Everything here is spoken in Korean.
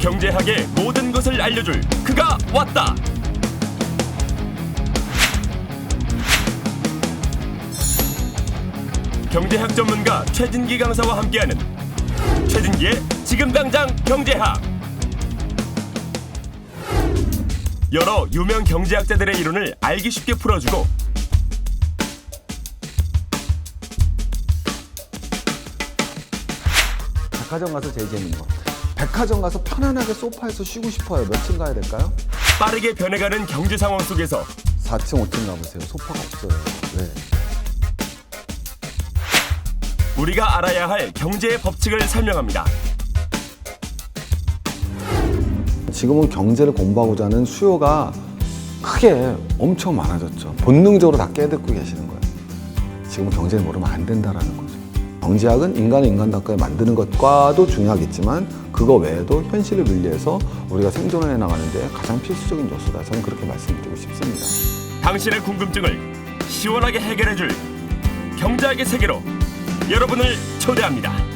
경제학의 모든 것을 알려줄 그가 왔다. 경제학 전문가 최진기 강사와 함께하는 최진기의 지금 당장 경제학. 여러 유명 경제학자들의 이론을 알기 쉽게 풀어주고 백화점 가서 제일 재밌는 거. 백화점 가서 편안하게 소파에서 쉬고 싶어요. 몇 층 가야 될까요? 빠르게 변해가는 경제 상황 속에서 4층, 5층 가보세요. 소파가 없어요. 네. 우리가 알아야 할 경제의 법칙을 설명합니다. 지금은 경제를 공부하고자 하는 수요가 크게 엄청 많아졌죠. 본능적으로 다 깨닫고 계시는 거예요. 지금은 경제를 모르면 안 된다라는 거죠. 경제학은 인간을 인간답게 만드는 것과도 중요하겠지만 그거 외에도 현실을 분리해서 우리가 생존해 나가는데 가장 필수적인 요소다. 저는 그렇게 말씀드리고 싶습니다. 당신의 궁금증을 시원하게 해결해줄 경제학의 세계로 여러분을 초대합니다.